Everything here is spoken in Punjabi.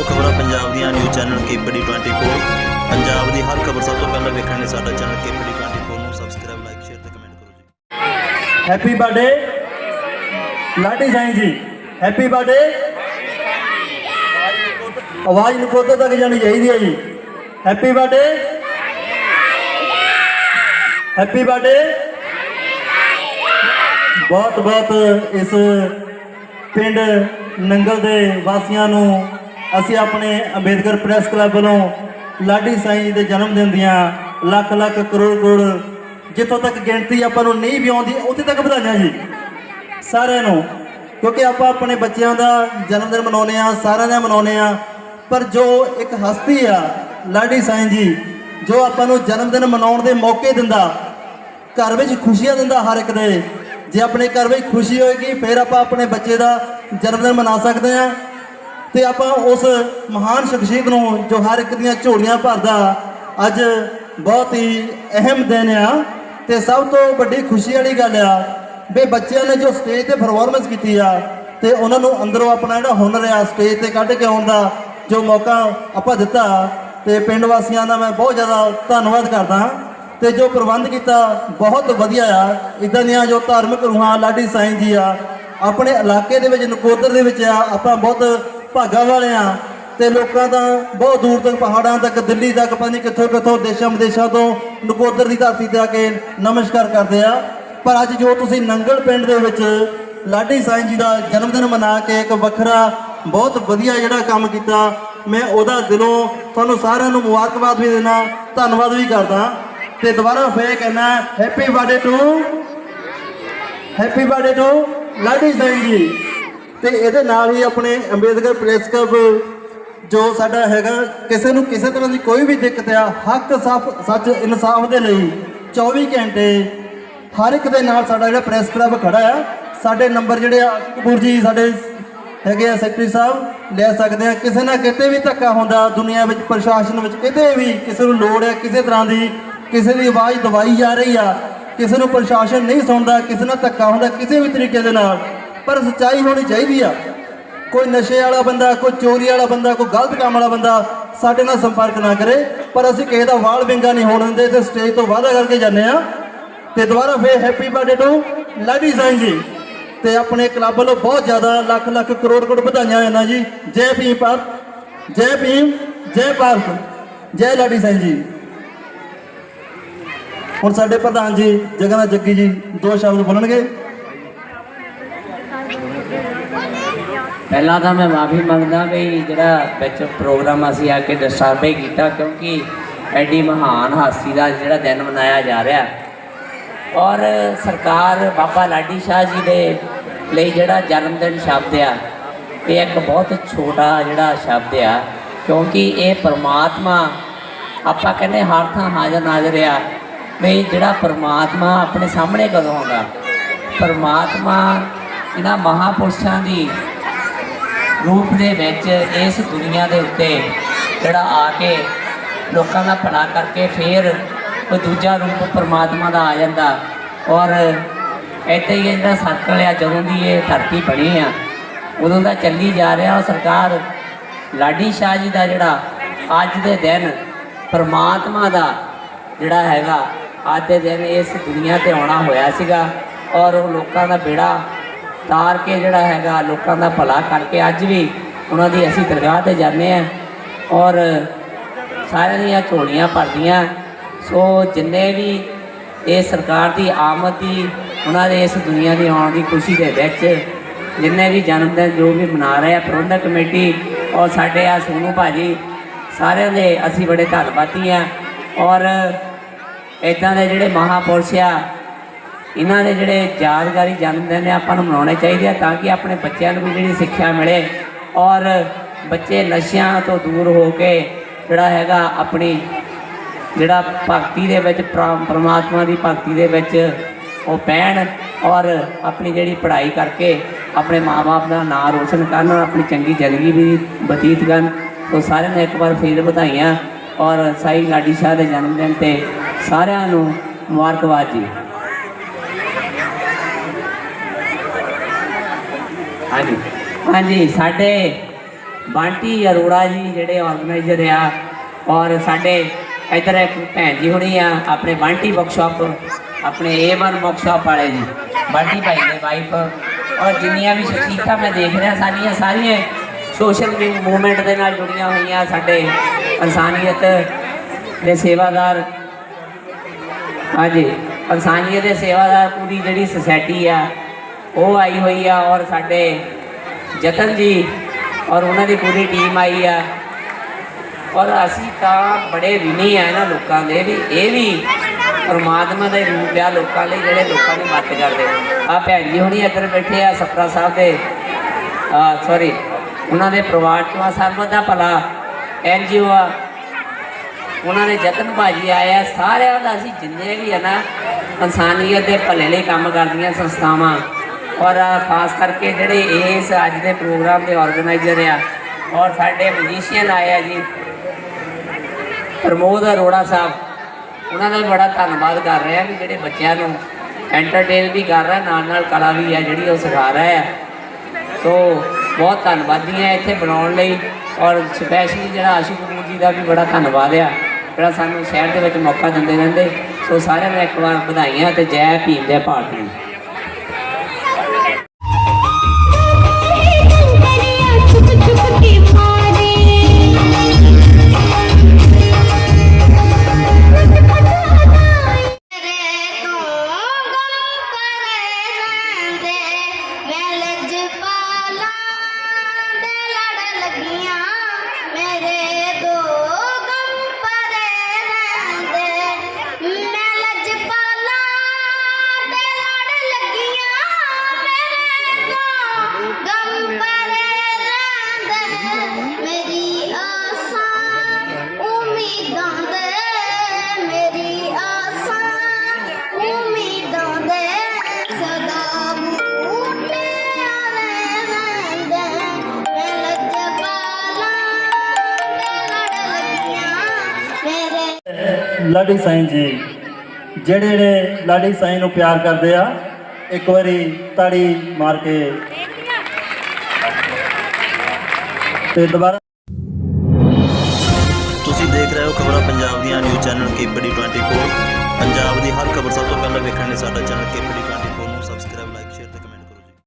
ਰਹੋ ਖਬਰਾਂ ਪੰਜਾਬ ਦੀਆਂ ਨਿਊਜ਼ ਚੈਨਲ ਕੇਪੀਡੀ 24 ਪੰਜਾਬ ਦੀ ਹਰ ਖਬਰ ਸਭ ਤੋਂ ਪਹਿਲਾਂ ਵੇਖਣ ਲਈ ਸਾਡਾ ਚੈਨਲ ਕੇਪੀਡੀ 24 ਨੂੰ ਸਬਸਕ੍ਰਾਈਬ ਲਾਈਕ ਸ਼ੇਅਰ ਤੇ ਕਮੈਂਟ ਕਰੋ ਜੀ। ਹੈਪੀ ਬਰਥਡੇ ਲਾਡੀ ਸਾਈਂ ਜੀ। ਹੈਪੀ ਬਰਥਡੇ ਆਵਾਜ਼ ਨੂੰ ਕੋਤੇ ਤੱਕ ਜਾਣੀ ਚਾਹੀਦੀ ਹੈ ਜੀ। ਹੈਪੀ ਬਰਥਡੇ ਹੈਪੀ ਬਰਥਡੇ ਬਹੁਤ ਬਹੁਤ ਇਸ ਪਿੰਡ ਨੰਗਲ ਦੇ ਵਾਸੀਆਂ ਨੂੰ ਅਸੀਂ ਆਪਣੇ ਅੰਬੇਦਕਰ ਪ੍ਰੈਸ ਕਲੱਬ ਵੱਲੋਂ ਲਾਡੀ ਸਾਈਂ ਜੀ ਦੇ ਜਨਮ ਦਿਨ ਦੀਆਂ ਲੱਖ ਲੱਖ ਕਰੋੜ ਕਰੋੜ ਜਿੱਥੋਂ ਤੱਕ ਗਿਣਤੀ ਆਪਾਂ ਨੂੰ ਨਹੀਂ ਵੀ ਆਉਂਦੀ, ਉੱਥੇ ਤੱਕ ਵਧਾਈਆਂ ਜੀ। ਸਾਰਿਆਂ ਨੂੰ, ਕਿਉਂਕਿ ਆਪਾਂ ਆਪਣੇ ਬੱਚਿਆਂ ਦਾ ਜਨਮ ਦਿਨ ਮਨਾਉਂਦੇ ਆ ਸਾਰਿਆਂ ਦਾ ਮਨਾਉਂਦੇ ਆ ਪਰ ਜੋ ਇੱਕ ਹਸਤੀ ਆ ਲਾਡੀ ਸਾਈਂ ਜੀ, ਜੋ ਆਪਾਂ ਨੂੰ ਜਨਮ ਦਿਨ ਮਨਾਉਣ ਦੇ ਮੌਕੇ ਦਿੰਦਾ, ਘਰ ਵਿੱਚ ਖੁਸ਼ੀਆਂ ਦਿੰਦਾ ਹਰ ਇੱਕ ਦੇ, ਜੇ ਆਪਣੇ ਘਰ ਵਿੱਚ ਖੁਸ਼ੀ ਹੋਏਗੀ, ਫਿਰ ਆਪਾਂ ਆਪਣੇ ਬੱਚੇ ਦਾ ਜਨਮ ਦਿਨ ਮਨਾ ਸਕਦੇ ਆ ਤੇ ਆਪਾਂ ਉਸ ਮਹਾਨ ਸ਼ਖਸੀਅਤ ਨੂੰ ਜੋ ਹਰ ਇੱਕ ਦੀਆਂ ਝੋਲੀਆਂ ਭਰਦਾ, ਅੱਜ ਬਹੁਤ ਹੀ ਅਹਿਮ ਦਿਨ ਆ ਤੇ ਸਭ ਤੋਂ ਵੱਡੀ ਖੁਸ਼ੀ ਵਾਲੀ ਗੱਲ ਆ ਵੀ ਬੱਚਿਆਂ ਨੇ ਜੋ ਸਟੇਜ ਤੇ ਪਰਫਾਰਮੈਂਸ ਕੀਤੀ ਆ ਤੇ ਉਹਨਾਂ ਨੂੰ ਅੰਦਰੋਂ ਆਪਣਾ ਜਿਹੜਾ ਹੁਨਰ ਆ, ਸਟੇਜ ਤੇ ਕੱਢ ਕੇ ਆਉਣ ਦਾ ਜੋ ਮੌਕਾ ਆਪਾਂ ਦਿੱਤਾ ਤੇ ਪਿੰਡ ਵਾਸੀਆਂ ਦਾ ਮੈਂ ਬਹੁਤ ਜ਼ਿਆਦਾ ਧੰਨਵਾਦ ਕਰਦਾ ਹਾਂ ਤੇ ਜੋ ਪ੍ਰਬੰਧ ਕੀਤਾ ਬਹੁਤ ਵਧੀਆ ਆ। ਇਦਾਂ ਦੀਆਂ ਜੋ ਧਾਰਮਿਕ ਰੂਹਾਂ ਲਾਡੀ ਸਾਈਂ ਜੀ ਆ, ਆਪਣੇ ਇਲਾਕੇ ਦੇ ਵਿੱਚ, ਨਕੋਦਰ ਦੇ ਵਿੱਚ ਆ, ਆਪਾਂ ਬਹੁਤ ਭਾਗਾ ਵਾਲੇ ਆ ਤੇ ਲੋਕਾਂ ਦਾ ਬਹੁਤ ਦੂਰ ਤੱਕ, ਪਹਾੜਾਂ ਤੱਕ, ਦਿੱਲੀ ਤੱਕ, ਪਤਾ ਨਹੀਂ ਕਿੱਥੋਂ ਕਿੱਥੋਂ, ਦੇਸ਼ਾਂ ਵਿਦੇਸ਼ਾਂ ਤੋਂ ਨਕੋਦਰ ਦੀ ਧਰਤੀ ਤੇ ਆ ਕੇ ਨਮਸਕਾਰ ਕਰਦੇ ਆ। ਪਰ ਅੱਜ ਜੋ ਤੁਸੀਂ ਨੰਗਲ ਪਿੰਡ ਦੇ ਵਿੱਚ ਲਾਡੀ ਸਾਈਂ ਜੀ ਦਾ ਜਨਮ ਦਿਨ ਮਨਾ ਕੇ ਇੱਕ ਵੱਖਰਾ, ਬਹੁਤ ਵਧੀਆ ਜਿਹੜਾ ਕੰਮ ਕੀਤਾ, ਮੈਂ ਉਹਦਾ ਦਿਲੋਂ ਤੁਹਾਨੂੰ ਸਾਰਿਆਂ ਨੂੰ ਮੁਬਾਰਕਬਾਦ ਵੀ ਦੇਣਾ ਧੰਨਵਾਦ ਵੀ ਕਰਦਾ। ਤੇ ਦੁਬਾਰਾ ਫੇਰ ਕਹਿਣਾ happy birthday to happy birthday to Ladi Singh ji. ਤੇ ਇਹਦੇ ਨਾਲ ਹੀ ਆਪਣੇ ਅੰਬੇਦਕਰ ਪ੍ਰੈਸ ਕਲੱਬ ਜੋ ਸਾਡਾ ਹੈਗਾ, ਕਿਸੇ ਨੂੰ ਕਿਸੇ ਤਰ੍ਹਾਂ ਦੀ ਕੋਈ ਵੀ ਦਿੱਕਤ ਆ, ਹੱਕ ਸੱਚ ਸੱਚ ਇਨਸਾਫ ਦੇ ਲਈ 24 ਘੰਟੇ ਹਰ ਇੱਕ ਦੇ ਨਾਲ ਸਾਡਾ ਜਿਹੜਾ ਪ੍ਰੈਸ ਕਲੱਬ ਖੜਾ ਆ, ਸਾਡੇ ਨੰਬਰ ਜਿਹੜੇ ਆ, ਕਪੂਰ ਜੀ ਸਾਡੇ ਹੈਗੇ ਆ ਸੈਕਟਰੀ ਸਾਹਿਬ, ਲੈ ਸਕਦੇ ਆ। ਕਿਸੇ ਨਾ ਕਿਤੇ ਵੀ ਧੱਕਾ ਹੁੰਦਾ, ਦੁਨੀਆ ਵਿੱਚ, ਪ੍ਰਸ਼ਾਸਨ ਵਿੱਚ ਕਿਤੇ ਵੀ ਕਿਸੇ ਨੂੰ ਲੋੜ ਹੈ ਕਿਸੇ ਤਰ੍ਹਾਂ ਦੀ ਕਿਸੇ ਦੀ ਆਵਾਜ਼ ਦਬਾਈ ਜਾ ਰਹੀ ਆ, ਕਿਸੇ ਨੂੰ ਪ੍ਰਸ਼ਾਸਨ ਨਹੀਂ ਸੁਣਦਾ, ਕਿਸੇ ਨਾਲ ਧੱਕਾ ਹੁੰਦਾ, ਕਿਸੇ ਵੀ ਤਰੀਕੇ ਦੇ ਨਾਲ। ਪਰ ਸੱਚਾਈ ਹੋਣੀ ਚਾਹੀਦੀ ਆ। ਕੋਈ ਨਸ਼ੇ ਵਾਲਾ ਬੰਦਾ, ਕੋਈ ਚੋਰੀ ਵਾਲਾ ਬੰਦਾ, ਕੋਈ ਗਲਤ ਕੰਮ ਵਾਲਾ ਬੰਦਾ ਸਾਡੇ ਨਾਲ ਸੰਪਰਕ ਨਾ ਕਰੇ। ਪਰ ਅਸੀਂ ਕਿਸੇ ਦਾ ਵਾਲ ਵਿੰਗਾ ਨਹੀਂ ਹੋਣ ਦਿੰਦੇ, ਤੇ ਸਟੇਜ ਤੋਂ ਵਾਅਦਾ ਕਰਕੇ ਜਾਂਦੇ ਆ ਤੇ ਦੁਬਾਰਾ ਫੇਰ happy birthday to Ladi Sain ji ਤੇ ਆਪਣੇ ਕਲੱਬ ਵੱਲੋਂ ਬਹੁਤ ਜ਼ਿਆਦਾ ਲੱਖ ਲੱਖ ਕਰੋੜ ਕਰੋੜ ਵਧਾਈਆਂ ਇਹਨਾਂ ਜੀ। ਜੈ ਭੀਮ ਭਾਰਤ, ਜੈ ਭੀਮ, ਜੈ ਭਾਰਤ, ਜੈ ਲਾਡੀ ਸਾਈਂ ਜੀ ਹੁਣ ਸਾਡੇ ਪ੍ਰਧਾਨ ਜੀ ਜਗਨਾ ਜੱਗੀ ਜੀ ਦੋ ਸ਼ਬਦ ਬੋਲਣਗੇ। ਪਹਿਲਾਂ ਤਾਂ ਮੈਂ ਮਾਫੀ ਮੰਗਦਾ ਵੀ ਜਿਹੜਾ ਵਿੱਚ ਪ੍ਰੋਗਰਾਮ ਅਸੀਂ ਆ ਕੇ ਡਿਸਟਰਬ ਹੀ ਕੀਤਾ ਕਿਉਂਕਿ ਐਡੀ ਮਹਾਨ ਹਾਸੀ ਦਾ ਜਿਹੜਾ ਦਿਨ ਮਨਾਇਆ ਜਾ ਰਿਹਾ। ਔਰ ਸਰਕਾਰ ਬਾਬਾ ਲਾਡੀ ਸ਼ਾਹ ਜੀ ਦੇ ਲਈ ਜਿਹੜਾ ਜਨਮ ਦਿਨ ਸ਼ਬਦ ਆ, ਇਹ ਇੱਕ ਬਹੁਤ ਛੋਟਾ ਜਿਹੜਾ ਸ਼ਬਦ ਆ, ਕਿਉਂਕਿ ਇਹ ਪਰਮਾਤਮਾ ਆਪਾਂ ਕਹਿੰਦੇ ਹਰ ਥਾਂ ਹਾਜ਼ਰ ਨਾਜ਼ਰ ਆ ਵੀ ਜਿਹੜਾ ਪਰਮਾਤਮਾ ਆਪਣੇ ਸਾਹਮਣੇ ਕਦੋਂ ਆਉਂਦਾ। ਪਰਮਾਤਮਾ ਇਹਨਾਂ ਮਹਾਪੁਰਸ਼ਾਂ ਦੀ ਰੂਪ ਦੇ ਵਿੱਚ ਇਸ ਦੁਨੀਆ ਦੇ ਉੱਤੇ ਜਿਹੜਾ ਆ ਕੇ ਲੋਕਾਂ ਦਾ ਭਲਾ ਕਰਕੇ ਫੇਰ ਕੋਈ ਦੂਜਾ ਰੂਪ ਪਰਮਾਤਮਾ ਦਾ ਆ ਜਾਂਦਾ। ਔਰ ਇੱਥੇ ਹੀ ਇਹਦਾ ਸਰਕਲ ਆ, ਜਦੋਂ ਦੀ ਇਹ ਧਰਤੀ ਬਣੀ ਆ, ਉਦੋਂ ਦਾ ਚੱਲੀ ਜਾ ਰਿਹਾ ਉਹ ਸਰਕਾਰ। ਲਾਡੀ ਸ਼ਾਹ ਜੀ ਦਾ ਜਿਹੜਾ ਅੱਜ ਦੇ ਦਿਨ ਪਰਮਾਤਮਾ ਦਾ ਜਿਹੜਾ ਹੈਗਾ, ਅੱਜ ਦੇ ਦਿਨ ਇਸ ਦੁਨੀਆ ਤੇ ਆਉਣਾ ਹੋਇਆ ਸੀਗਾ। ਔਰ ਉਹ ਲੋਕਾਂ ਦਾ ਬੇੜਾ ਤਾਰ ਕੇ ਜਿਹੜਾ ਹੈਗਾ ਲੋਕਾਂ ਦਾ ਭਲਾ ਕਰਕੇ ਅੱਜ ਵੀ ਉਹਨਾਂ ਦੀ ਅਸੀਂ ਦਰਗਾਹ ਤੇ ਜਾਂਦੇ ਆ ਔਰ ਸਾਰਿਆਂ ਦੀਆਂ ਝੋਲੀਆਂ ਭਰਦੀਆਂ। ਸੋ ਜਿੰਨੇ ਵੀ ਇਹ ਸਰਕਾਰ ਦੀ ਆਮਦ ਦੀ, ਉਹਨਾਂ ਦੇ ਇਸ ਦੁਨੀਆ ਦੀ ਆਉਣ ਦੀ ਖੁਸ਼ੀ ਦੇ ਵਿੱਚ ਜਿੰਨੇ ਵੀ ਜਨਮ ਦਿਨ ਜੋ ਵੀ ਮਨਾ ਰਹੇ ਆ, ਪ੍ਰਬੰਧਕ ਕਮੇਟੀ ਔਰ ਸਾਡੇ ਆ ਸੋਨੂ ਭਾਜੀ, ਸਾਰਿਆਂ ਦੇ ਅਸੀਂ ਬੜੇ ਧੰਨਵਾਦੀ ਆ ਔਰ ਇਦਾਂ ਦੇ ਜਿਹੜੇ ਮਹਾਪੁਰਸ਼ ਆ ਇਹਨਾਂ ਦੇ ਜਿਹੜੇ ਯਾਦਗਾਰੀ ਜਨਮ ਦਿਨ ਨੇ ਆਪਾਂ ਨੂੰ ਮਨਾਉਣੇ ਚਾਹੀਦੇ ਆ ਤਾਂ ਕਿ ਆਪਣੇ ਬੱਚਿਆਂ ਨੂੰ ਵੀ ਜਿਹੜੀ ਸਿੱਖਿਆ ਮਿਲੇ ਔਰ ਬੱਚੇ ਨਸ਼ਿਆਂ ਤੋਂ ਦੂਰ ਹੋ ਕੇ ਜਿਹੜਾ ਹੈਗਾ ਆਪਣੀ ਜਿਹੜਾ ਭਗਤੀ ਦੇ ਵਿੱਚ ਪ੍ਰਾ- ਪ੍ਰਮਾਤਮਾ ਦੀ ਭਗਤੀ ਦੇ ਵਿੱਚ ਉਹ ਪੈਣ ਔਰ ਆਪਣੀ ਜਿਹੜੀ ਪੜ੍ਹਾਈ ਕਰਕੇ ਆਪਣੇ ਮਾਪੇ ਦਾ ਨਾਮ ਰੋਸ਼ਨ ਕਰਨ, ਆਪਣੀ ਚੰਗੀ ਜ਼ਿੰਦਗੀ ਵੀ ਬਤੀਤ ਕਰਨ। ਸੋ ਸਾਰਿਆਂ ਨੂੰ ਇੱਕ ਵਾਰ ਫੇਰ ਵਧਾਈਆਂ ਔਰ ਸਾਈ ਲਾਡੀ ਸ਼ਾਹ ਦੇ ਜਨਮ ਦਿਨ ਤੇ ਸਾਰਿਆਂ ਨੂੰ ਮੁਬਾਰਕਬਾਦ ਜੀ। ਹਾਂਜੀ। ਹਾਂਜੀ, ਸਾਡੇ ਬਾਂਟੀ ਅਰੋੜਾ ਜੀ ਜਿਹੜੇ ਆਰਗੇਨਾਈਜ਼ਰ ਆ ਔਰ ਸਾਡੇ ਇੱਧਰ ਇੱਕ ਭੈਣ ਜੀ ਹੁਣੀ ਆ, ਆਪਣੇ ਬਾਂਟੀ ਵਰਕਸ਼ਾਪ ਆਪਣੇ A1 ਵਰਕਸ਼ਾਪ ਵਾਲੇ ਜੀ, ਬਾਂਟੀ ਭਾਈ ਦੇ ਵਾਈਫ ਔਰ ਜਿੰਨੀਆਂ ਵੀ ਸ਼ਖਸੀਅਤਾਂ ਮੈਂ ਦੇਖ ਰਿਹਾ ਸਾਰੀਆਂ ਸਾਰੀਆਂ ਸੋਸ਼ਲ ਮੂਵਮੈਂਟ ਦੇ ਨਾਲ ਜੁੜੀਆਂ ਹੋਈਆਂ ਸਾਡੇ ਇਨਸਾਨੀਅਤ ਦੇ ਸੇਵਾਦਾਰ। ਹਾਂਜੀ, ਇਨਸਾਨੀਅਤ ਦੇ ਸੇਵਾਦਾਰ ਪੂਰੀ ਜਿਹੜੀ ਸੁਸਾਇਟੀ ਆ ਉਹ ਆਈ ਹੋਈ ਆ ਔਰ ਸਾਡੇ ਜਤਨ ਜੀ ਔਰ ਉਹਨਾਂ ਦੀ ਪੂਰੀ ਟੀਮ ਆਈ ਆ। ਔਰ ਅਸੀਂ ਤਾਂ ਬੜੇ ਵਿਨੀ ਆ ਇਹਨਾਂ ਲੋਕਾਂ ਦੇ ਵੀ, ਇਹ ਵੀ ਪਰਮਾਤਮਾ ਦੇ ਰੂਪ ਆ ਲੋਕਾਂ ਲਈ ਜਿਹੜੇ ਲੋਕਾਂ ਨੂੰ ਮਦਦ ਕਰਦੇ ਆ ਭੈਣ ਜੀ ਹੁਣੀ ਇੱਧਰ ਬੈਠੇ ਆ ਸਪਰਾ ਸਾਹਿਬ ਦੇ ਸੌਰੀ ਉਹਨਾਂ ਦੇ ਪਰਿਵਾਰ ਚੋਂ ਆ ਸਰਬਤ ਦਾ ਭਲਾ ਐਨਜੀਓ ਆ। ਉਹਨਾਂ ਦੇ ਜਤਨ ਭਾਜੀ ਆਏ ਆ, ਸਾਰਿਆਂ ਦਾ ਅਸੀਂ ਜਿੰਨੇ ਵੀ ਆ ਨਾ, ਇਨਸਾਨੀਅਤ ਦੇ ਭਲੇ ਲਈ ਕੰਮ ਕਰਦੀਆਂ ਸੰਸਥਾਵਾਂ। ਔਰ ਖਾਸ ਕਰਕੇ ਜਿਹੜੇ ਇਸ ਅੱਜ ਦੇ ਪ੍ਰੋਗਰਾਮ ਦੇ ਆਰਗੇਨਾਈਜ਼ਰ ਆ, ਔਰ ਸਾਡੇ ਮਜੀਸ਼ੀਅਨ ਆਏ ਆ ਜੀ, ਪ੍ਰਮੋਦ ਅਰੋੜਾ ਸਾਹਿਬ। ਉਹਨਾਂ ਦਾ ਵੀ ਬੜਾ ਧੰਨਵਾਦ ਕਰ ਰਹੇ ਆ ਵੀ ਜਿਹੜੇ ਬੱਚਿਆਂ ਨੂੰ ਐਂਟਰਟੇਨ ਵੀ ਕਰ ਰਿਹਾ ਨਾਲ ਨਾਲ ਕਲਾ ਵੀ ਆ ਜਿਹੜੀ ਉਹ ਸਿਖਾ ਰਿਹਾ ਆ। ਸੋ ਬਹੁਤ ਧੰਨਵਾਦੀ ਹੈ ਇੱਥੇ ਬਣਾਉਣ ਲਈ, ਔਰ ਸਪੈਸ਼ਲੀ ਜਿਹੜਾ ਆਸ਼ੂ ਕਪੂਰ ਜੀ ਦਾ ਵੀ ਬੜਾ ਧੰਨਵਾਦ ਆ, ਜਿਹੜਾ ਸਾਨੂੰ ਸ਼ਹਿਰ ਦੇ ਵਿੱਚ ਮੌਕਾ ਦਿੰਦੇ ਰਹਿੰਦੇ। ਸੋ ਸਾਰਿਆਂ ਨੂੰ ਇੱਕ ਵਾਰ ਵਧਾਈਆਂ ਤੇ ਜੈ ਭੀਮ, ਜੈ ਭਾਰਤ ਜੀ ਲਾਡੀ ਸਾਈਂ ਜੀ, ਜਿਹੜੇ ਜਿਹੜੇ ਲਾਡੀ ਸਾਈਂ ਨੂੰ ਪਿਆਰ ਕਰਦੇ ਆ, ਇੱਕ ਵਾਰੀ ਤਾੜੀ ਮਾਰ ਕੇ ਤੇ ਦੁਬਾਰਾ ਤੁਸੀਂ ਦੇਖ ਰਹੇ ਹੋ ਖਬਰਾਂ ਪੰਜਾਬ ਦੀਆਂ, ਨਿਊਜ਼ ਚੈਨਲ ਕੇਪੀਡੀ 24 ਪੰਜਾਬ ਦੀ ਹਰ ਖਬਰ ਸਭ ਤੋਂ ਪਹਿਲਾਂ ਵੇਖਣ ਲਈ ਸਾਡਾ ਚੈਨਲ ਕੇਪੀਡੀ 24